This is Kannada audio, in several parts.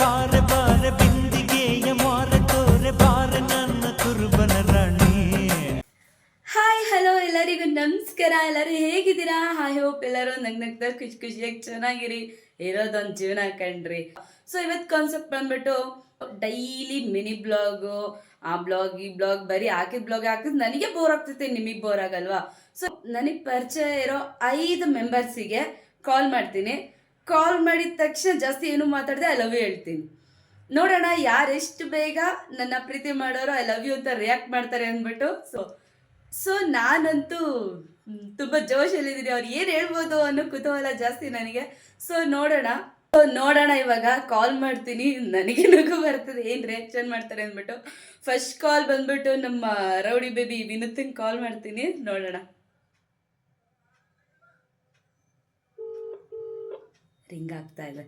ಮಾರ ತೋರೆ ಹಾಯ್ ಹಲೋ ಎಲ್ಲರಿಗೂ ನಮಸ್ಕಾರ. ಎಲ್ಲರೂ ಹೇಗಿದ್ದೀರಾ? ಹಾಯ್ ಹೋಪ್ ಎಲ್ಲರೂ ನಗ್ ನಗ್ದ ಖುಷಿ ಖುಷಿಯಾಗಿ ಚೆನ್ನಾಗಿರಿ. ಇರೋದೊಂದು ಜೀವನ ಕಂಡ್ರಿ ಸೊ ಇವತ್ತು ಕಾನ್ಸೆಪ್ಟ್ ಬಂದ್ಬಿಟ್ಟು ಡೈಲಿ ಮಿನಿ ಬ್ಲಾಗು ಆ ಬ್ಲಾಗ್ ಈ ಬ್ಲಾಗ್ ಬರೀ ಹಾಕಿದ ಬ್ಲಾಗ್ ಹಾಕಿದ್ ನನಗೆ ಬೋರ್ ಆಗ್ತೈತೆ, ನಿಮಗೆ ಬೋರ್ ಆಗಲ್ವಾ? ಸೊ ನನಗೆ ಪರಿಚಯ ಇರೋ ಐದು ಮೆಂಬರ್ಸಿಗೆ ಕಾಲ್ ಮಾಡ್ತೀನಿ. ಕಾಲ್ ಮಾಡಿದ ತಕ್ಷಣ ಜಾಸ್ತಿ ಏನು ಮಾತಾಡದೆ ಐ ಲವ್ ಯು ಹೇಳ್ತೀನಿ. ನೋಡೋಣ, ಯಾರೆಷ್ಟು ಬೇಗ ನನ್ನ ಪ್ರೀತಿ ಮಾಡೋರು ಐ ಲವ್ ಯು ಅಂತ ರಿಯಾಕ್ಟ್ ಮಾಡ್ತಾರೆ ಅಂದ್ಬಿಟ್ಟು ಸೊ ಸೊ ನಾನಂತೂ ತುಂಬ ತುಂಬಾ ಜೋಶಲ್ಲಿದ್ದೀನಿ ಅವ್ರು ಏನು ಹೇಳ್ಬೋದು ಅನ್ನೋ ಕುತೂಹಲ ಜಾಸ್ತಿ ನನಗೆ. ಸೊ ನೋಡೋಣ ಸೊ ನೋಡೋಣ ಇವಾಗ ಕಾಲ್ ಮಾಡ್ತೀನಿ. ನನಗೆ ನಗು ಬರ್ತದೆ. ಏನು ರಿಯಾಕ್ಷನ್ ಮಾಡ್ತಾರೆ ಅಂದ್ಬಿಟ್ಟು ಫಸ್ಟ್ ಕಾಲ್ ಬಂದ್ಬಿಟ್ಟು ನಮ್ಮ ರೌಡಿ ಬೇಬಿ ವಿನುತ್ತಿನ ಕಾಲ್ ಮಾಡ್ತೀನಿ. ನೋಡೋಣ. ರಿಂಗ್ ಆಗ್ತಾ ಇದೆ.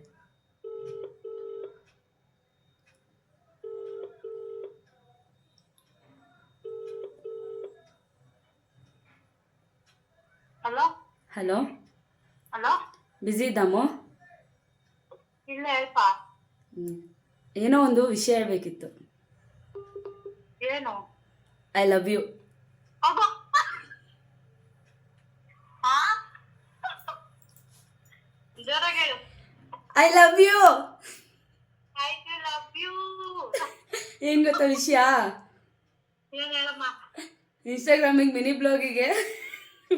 ಹಲೋ? ಹಲೋ? ಬ್ಯುಸಿ ಇದ್ದಾಮೋ? ಇಲ್ಲ ಹೇಳ್ಪ. ಏನೋ ಒಂದು ವಿಷಯ ಹೇಳ್ಬೇಕಿತ್ತು. ಏನು? ಐ ಲವ್ ಯು ಅಬ್ಬಾ ಹಾ ಜೋರಾಗಿ ಹೇಳು I love you I love you ಏನ್ ಗೊತ್ತಾ ವಿಷಯ? ಏನ್ ಹೇಳಮ್ಮ? ಇನ್ಸ್ಟಾಗ್ರಾಮಿಗೆ ಮಿನಿ ಬ್ಲಾಗಿಗೆ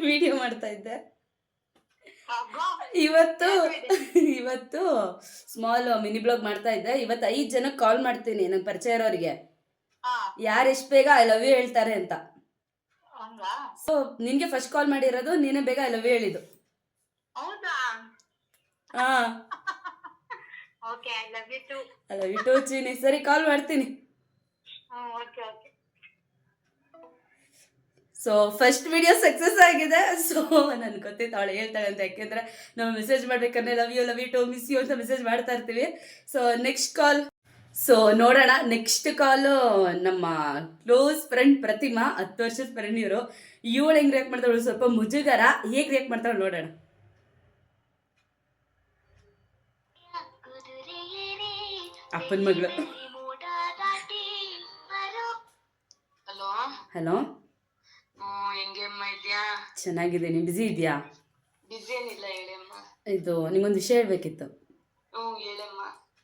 ವಿಡಿಯೋ ಮಾಡ್ತಾ ಇದ್ದೆ. ಇವತ್ತು ಇವತ್ತು ಸ್ಮಾಲ್ ಮಿನಿ ಬ್ಲಾಗ್ ಮಾಡ್ತಾ ಇದ್ದೆ. ಇವತ್ತು ಐದು ಜನ ಕಾಲ್ ಮಾಡ್ತೀನಿ ನಂಗೆ ಪರಿಚಯ ಇರೋರಿಗೆ. ಯಾರು ಎಷ್ಟು ಬೇಗ ಐ ಲವ್ ಯು ಹೇಳ್ತಾರೆ ಅಂತ. ಸೊ ನಿನ್ಗೆ ಫಸ್ಟ್ ಕಾಲ್ ಮಾಡಿರೋದು ನೀನೇ ಬೇಗ ಐ ಲವ್ ಯು ಹೇಳಿದ್ದು. ಹೌದಾ? ಹಾ. Okay I love you too I love you too ಚೀನಿ. ಸರಿ ಕಾಲ್ ಮಾಡ್ತೀನಿ. Okay okay so first video success ಆಗಿದೆ. ಸೊ ನನ್ಗೆ ಗೊತ್ತಿತ್ತು ಅವಳು ಹೇಳ್ತಾಳೆ ಅಂತ. ಯಾಕೆಂದ್ರೆ ನಾವು ಮೆಸೇಜ್ ಮಾಡ್ಬೇಕಂದ್ರೆ love you love you too miss you ಅಂತ ಮೆಸೇಜ್ ಮಾಡ್ತಾ ಇರ್ತೀವಿ. ಸೊ ನೆಕ್ಸ್ಟ್ ಕಾಲ್ ಸೊ ನೋಡೋಣ. ನೆಕ್ಸ್ಟ್ ಕಾಲು ನಮ್ಮ ಕ್ಲೋಸ್ ಫ್ರೆಂಡ್ ಪ್ರತಿಮಾ ಹತ್ತು ವರ್ಷದ ಫ್ರೆಂಡ್ ಇವರು. ಇವಳು ಹೆಂಗ್ ರಿಯಾಕ್ಟ್ ಮಾಡ್ತಾಳು? ಸ್ವಲ್ಪ ಮುಜುಗರ. ಹೇಗೆ ರಿಯಾಕ್ಟ್ ಮಾಡ್ತಾಳೆ ನೋಡೋಣ. ಅಪ್ಪನ ಮಗಳು. ಹಲೋ. ಇದ್ಯಾ ಚೆನ್ನಾಗಿದ್ದೀನಿ. ಬ್ಯುಸಿ ಇದೆಯಾ ಬಿಸಿ ಏನಿಲ್ಲ ಹೇಳಮ್ಮ. ಇದು ನಿಮ್ಮೊಂದು ವಿಷಯ ಹೇಳ್ಬೇಕಿತ್ತು.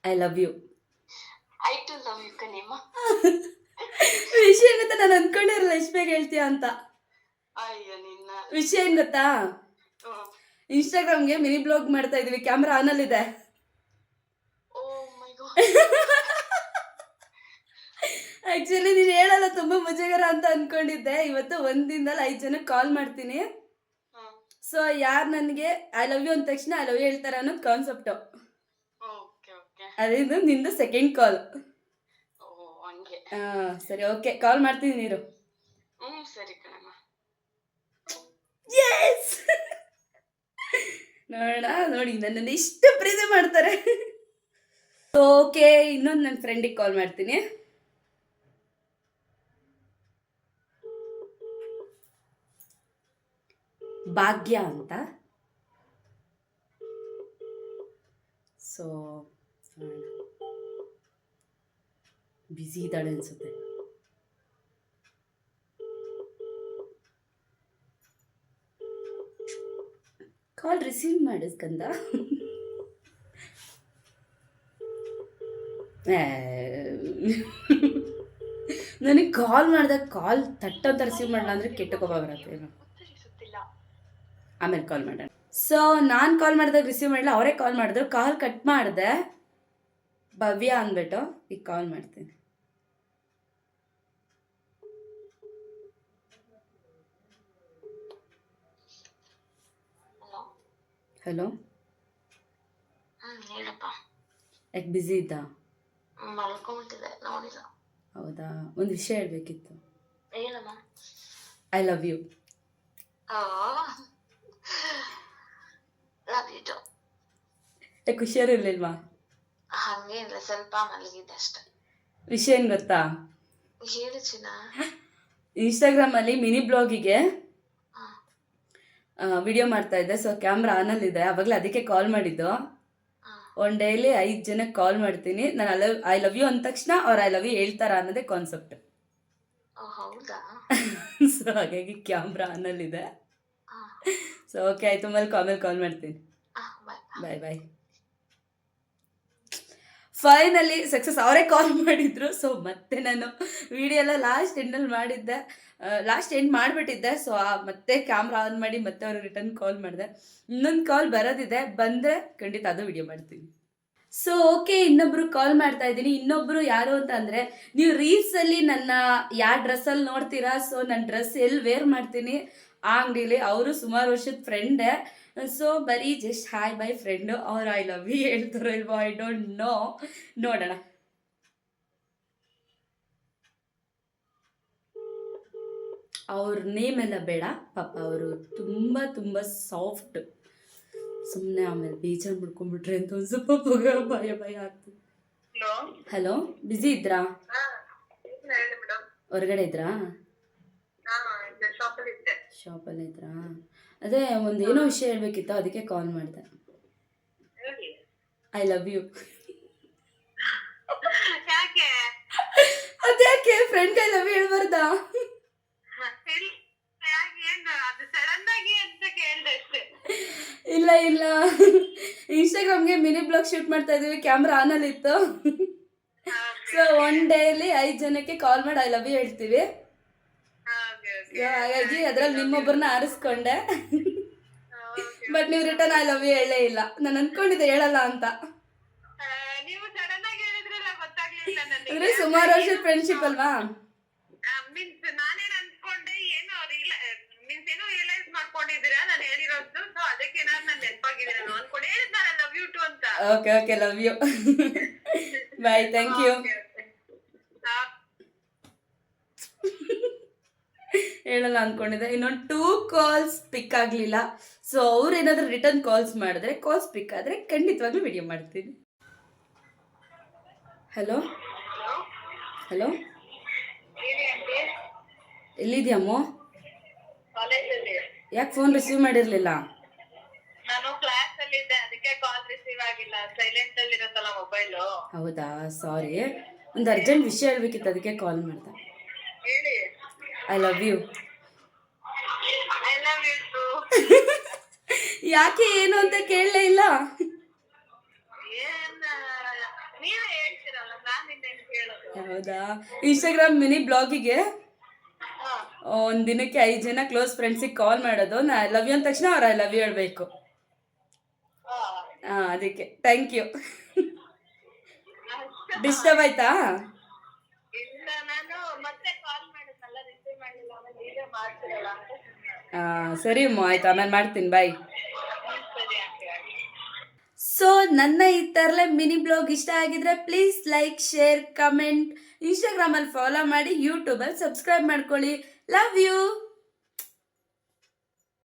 ಐ ಲವ್ ಯು ವಿಷಯ ಗೊತ್ತಾ? ನಾನು ಅನ್ಕೊಂಡಿರಲ್ಲ ಇಷ್ಟು ಬೇಗ ಹೇಳ್ತೀಯ ಅಂತ. ವಿಷಯ ಏನ್ ಗೊತ್ತಾ. ಇನ್ಸ್ಟಾಗ್ರಾಮ್ಗೆ ಮಿನಿ ಬ್ಲಾಗ್ ಮಾಡ್ತಾ ಇದೀವಿ. ಕ್ಯಾಮ್ರಾ ಆನ್ ಗಾಡ್ ಆಕ್ಚುಲಿ ನೀನು ಹೇಳಲ್ಲ ತುಂಬಾ ಮುಜುಗರ ಅಂತ ಅನ್ಕೊಂಡಿದ್ದೆ. ಇವತ್ತು ಒಂದಿನದಲ್ಲಿ ಐದು ಜನಕ್ಕೆ ಕಾಲ್ ಮಾಡ್ತೀನಿ. ಸೊ ಯಾರು ನನಗೆ ಐ ಲವ್ ಯು ಅಂದ ತಕ್ಷಣ ಐ ಲವ್ ಯು ಹೇಳ್ತಾರೆ ಅನ್ನೋದು ಕಾನ್ಸೆಪ್ಟು ಅದೇನು ನಿಂದು ಸೆಕೆಂಡ್ ಕಾಲ್ ಸರಿ ಓಕೆ. ಕಾಲ್ ಮಾಡ್ತೀನಿ ನೀರು ಸರಿ ನೋಡೋಣ ನೋಡಿ ನನ್ನನ್ನು ಇಷ್ಟು ಪ್ರೀತಿ ಮಾಡ್ತಾರೆ. ಓಕೆ, ಇನ್ನೊಂದು ನನ್ನ ಫ್ರೆಂಡಿಗೆ ಕಾಲ್ ಮಾಡ್ತೀನಿ. ಭಾಗ್ಯ ಅಂತ. ಸೊ ಬ್ಯುಸಿ ಇದ್ದಾಳೆ ಅನ್ಸುತ್ತೆ. ಕಾಲ್ ರಿಸೀವ್ ಮಾಡಿಸ್ಕಂದ ನನಗೆ ಕಾಲ್ ಮಾಡಿದಾಗ ಕಾಲ್ ತಟ್ಟಂತ ರಿಸೀವ್ ಮಾಡಲ್ಲ ಅಂದರೆ ಕೆಟ್ಟಕೋಪ ಬರುತ್ತೆ ಏನೋ. ಆಮೇಲೆ ಕಾಲ್ ಮಾಡೋಣ. ಸೊ ನಾನು ಕಾಲ್ ಮಾಡಿದಾಗ ರಿಸೀವ್ ಮಾಡಲ್ಲ ಅವರೇ ಕಾಲ್ ಮಾಡಿದ್ರು. ಕಾಲ್ ಕಟ್ ಮಾಡಿದೆ. ಭವ್ಯ ಅಂದ್ಬಿಟ್ಟು ಈಗ ಕಾಲ್ ಮಾಡ್ತೀನಿ. ಹಲೋ ಯಾಕೆ ಬ್ಯುಸಿ ಇದ್ದ? ಮಲ್ಕೊಂಬಿಟ್ಟಿದೆ ನೋಡಿಲ್ಲ. ಹೌದಾ? ಒಂದು ವಿಷಯ ಹೇಳ್ಬೇಕಿತ್ತು. ಹೇಳಮ್ಮ I love you love you ಹುಷಾರಿರ್ಲಿಲ್ವಾ ಹಂಗೇನಿಲ್ಲ ಸ್ವಲ್ಪ ಮಲಗಿದ್ದೆ ಅಷ್ಟೆ. ವಿಷಯ ಏನು ಗೊತ್ತಾ? ಹೇಳು ಚಿನ್ನ. ಇನ್ಸ್ಟಾಗ್ರಾಮಲ್ಲಿ ಮಿನಿ ಬ್ಲಾಗಿಗೆ ವಿಡಿಯೋ ಮಾಡ್ತಾ ಇದ್ದೆ. ಸೊ ಕ್ಯಾಮ್ರಾ ಆನಲ್ಲಿದೆ ಅವಾಗಲೇ ಅದಕ್ಕೆ ಕಾಲ್ ಮಾಡಿದ್ದು. ಒನ್ ಡೈಲಿ ಐದು ಜನಕ್ಕೆ ಕಾಲ್ ಮಾಡ್ತೀನಿ. ನಾನು I love I love you ಅಂದ ತಕ್ಷಣ ಅವ್ರು ಐ ಲವ್ ಯು ಹೇಳ್ತಾರ ಅನ್ನೋದೇ ಕಾನ್ಸೆಪ್ಟ್ ಸೊ ಹಾಗಾಗಿ ಕ್ಯಾಮ್ರಾ ಆನಲ್ಲಿದೆ ಸೊ ಓಕೆ ಆಯಿತು. ಮೇಲೆ ಆಮೇಲೆ ಕಾಲ್ ಮಾಡ್ತೀನಿ. ಬಾಯ್ ಬಾಯ್ ಫೈನಲಿ ಸಕ್ಸಸ್ ಅವರೇ ಕಾಲ್ ಮಾಡಿದ್ರು. ಸೊ ಮತ್ತೆ ನಾನು ವಿಡಿಯೋ ಎಲ್ಲ ಲಾಸ್ಟ್ ಎಂಡಲ್ಲಿ ಮಾಡಿದ್ದೆ. ಲಾಸ್ಟ್ ಎಂಡ್ ಮಾಡಿಬಿಟ್ಟಿದ್ದೆ. ಸೊ ಮತ್ತೆ ಕ್ಯಾಮ್ರಾ ಆನ್ ಮಾಡಿ ಮತ್ತೆ ಅವ್ರಿಗೆ ರಿಟರ್ನ್ ಕಾಲ್ ಮಾಡಿದೆ. ಇನ್ನೊಂದು ಕಾಲ್ ಬರೋದಿದೆ. ಬಂದರೆ ಖಂಡಿತ ಅದು ವಿಡಿಯೋ ಮಾಡ್ತೀನಿ. ಸೊ ಓಕೆ ಇನ್ನೊಬ್ರು ಕಾಲ್ ಮಾಡ್ತಾ ಇದ್ದೀನಿ. ಇನ್ನೊಬ್ರು ಯಾರು ಅಂತ ಅಂದ್ರೆ, ನೀವು ರೀಲ್ಸ್ ಅಲ್ಲಿ ನನ್ನ ಯಾವ ಡ್ರೆಸ್ಸಲ್ಲಿ ನೋಡ್ತೀರಾ? ಸೊ ನನ್ನ ಡ್ರೆಸ್ ಎಲ್ಲಿ ವೇರ್ ಮಾಡ್ತೀನಿ? ಆ ಅಂಗಡಿಲಿ ಅವರು ಸುಮಾರು ವರ್ಷದ ಫ್ರೆಂಡೇ ಸೊ ಬರೀ ಜಸ್ಟ್ ಹಾಯ್ ಬೈ ಫ್ರೆಂಡು ಅವ್ರು ಐ ಲವ್ ಯು ಹೇಳ್ತಾರೋ ಇಲ್ವಾ ಐ ಡೋಂಟ್ ನೋ ನೋಡೋಣ. ಅವ್ರ ನೇಮ್ ಎಲ್ಲ ಬೇಡ. ಪಾಪ ಅವರು ತುಂಬ ತುಂಬ ಸಾಫ್ಟ್ ಸುಮ್ಮನೆ ಆಮೇಲೆ ಬೇಜಾರು ಮಾಡ್ಕೊಂಡ್ಬಿಟ್ರೆ ಅಂತ ಒಂದು ಸ್ವಲ್ಪ ಭಯ ಭಯ ಆಗ್ತದೆ. ಹಲೋ ಬ್ಯುಸಿ ಇದ್ರಾ? ಹೊರಗಡೆ ಇದ್ರಾ ಹಾ ಇಲ್ಲಿ ಶಾಪಲ್ಲಿ ಇದ್ದೆ ಶಾಪಲ್ಲಿ ಇದ್ರಾ? ಅದೇ ಒಂದು ಏನೋ ವಿಷಯ ಹೇಳ್ಬೇಕಿತ್ತು ಅದಕ್ಕೆ ಕಾಲ್ ಮಾಡಿದೆ. ಐ ಲವ್ ಯು ಯಾಕೆ? ಅದ್ಯಾಕೆ ಫ್ರೆಂಡ್ ಐ ಲವ್ ಯು ಹೇಳ್ಬಾರ್ದಾ? ಇಲ್ಲ ಇಲ್ಲ. ಇನ್ಸ್ಟಾಗ್ರಾಮ್ಗೆ ಮಿನಿ ಬ್ಲಾಗ್ ಶೂಟ್ ಮಾಡ್ತಾ ಇದೀವಿ ಕ್ಯಾಮ್ರಾ ಆನಲ್ಲಿ ಇತ್ತು. ಸೊ ಒನ್ ಡೇಲಿ ಐದು ಜನಕ್ಕೆ ಕಾಲ್ ಮಾಡಿ ಐ ಲವ್ ಯು ಹೇಳ್ತೀವಿ. ಹಾಗಾಗಿ ಅದ್ರಲ್ಲಿ ನಿಮ್ಮೊಬ್ಬರನ್ನ ಆರಿಸ್ಕೊಂಡೆ. ಬಟ್ ನೀವು ರಿಟರ್ನ್ ಐ ಲವ್ ಯು ಹೇಳೇ ಇಲ್ಲ. ನಾನು ಅನ್ಕೊಂಡಿದ್ದೆ ಹೇಳಲ್ಲ ಅಂತ. ನೀವು ಸಡನ್ ಆಗಿ ಹೇಳಿದ್ರಲ್ಲ ಗೊತ್ತಾಗ್ಲಿಲ್ಲ ಅಂದ್ರೆ ಸುಮಾರು ವರ್ಷದ ಫ್ರೆಂಡ್ಶಿಪ್ ಅಲ್ವಾ? Okay okay love you bye thank you ಹೇಳಲ್ಲ ಅನ್ಕೊಂಡಿದ್ದೆ. ಇನ್ನೊಂದು ಟೂ ಕಾಲ್ಸ್ ಪಿಕ್ ಆಗಲಿಲ್ಲ. ಸೊ ಅವ್ರು ಏನಾದರೂ ರಿಟರ್ನ್ ಕಾಲ್ಸ್ ಮಾಡಿದ್ರೆ ಕಾಲ್ಸ್ ಪಿಕ್ ಆದರೆ ಖಂಡಿತವಾಗ್ಲೂ ವಿಡಿಯೋ ಮಾಡ್ತೀನಿ. ಹಲೋ ಹಲೋ ಎಲ್ಲಿದ್ಯಾಮೋ ಯಾಕೆ ಫೋನ್ ರಿಸೀವ್ ಮಾಡಿರಲಿಲ್ಲ? ನಾನು ಕ್ಲಾಸ್ ಅಲ್ಲಿ ಇದ್ದೆ ಅದಕ್ಕೆ ಕಾಲ್ ರಿಸೀವ್ ಆಗಿಲ್ಲ. ಸೈಲೆಂಟ್ ಅಲ್ಲಿ ಇರುತ್ತಲ್ಲ ಮೊಬೈಲು ಹೌದಾ? ಸಾರಿ ಒಂದು ಅರ್ಜೆಂಟ್ ವಿಷಯ ಹೇಳ್ಬೇಕಿತ್ತು ಅದಕ್ಕೆ ಕಾಲ್ ಮಾಡ್ದೆ. ಹೇಳಿ. ಐ ಲವ್ ಯು ಯಾಕೆ ಏನು ಅಂತ ಕೇಳಲೇ ಇಲ್ಲ. ಹೌದಾ? ಇನ್ಸ್ಟಾಗ್ರಾಮ್ ಮಿನಿ ಬ್ಲಾಗಿಗೆ ಒಂದ್ ದಿನಕ್ಕೆ ಐದು ಜನ ಕ್ಲೋಸ್ ಫ್ರೆಂಡ್ಸಿಗೆ ಕಾಲ್ ಮಾಡೋದು. ನಾ ಐ ಲವ್ ಯು ಅಂದ ತಕ್ಷಣ ಅವ್ರು ಐ ಲವ್ ಯು ಹೇಳಬೇಕು. ಹಾ. ಅದಕ್ಕೆ. Thank you. ಡಿಸ್ಟರ್ಬ್ ಆಯ್ತಾ ಇಲ್ಲ ನಾನು ಮತ್ತೆ ಕಾಲ್ ಮಾಡಿದ್ನಲ್ಲ ರಿಸೀವ್ ಮಾಡಿಲ್ಲ ಆಮೇಲೆ ನೀವೇ ಮಾಡ್ತೀರಲ್ಲ ಅಂತ ಸುಮ್ನೆ. ಸರಿ ಅಮ್ಮ, ಆಯ್ತು. ಆಮೇಲೆ ಮಾಡ್ತೀನಿ ಬಾಯ್ ಸೊ ನನ್ನ ಈ ತರಲೆ ಮಿನಿ ಬ್ಲಾಗ್ ಇಷ್ಟ ಆಗಿದ್ರೆ ಪ್ಲೀಸ್ ಲೈಕ್ ಶೇರ್ ಕಮೆಂಟ್ ಇನ್ಸ್ಟಾಗ್ರಾಮಲ್ಲಿ ಫಾಲೋ ಮಾಡಿ ಯೂಟ್ಯೂಬಲ್ಲಿ ಸಬ್ಸ್ಕ್ರೈಬ್ ಮಾಡ್ಕೊಳ್ಳಿ. Love you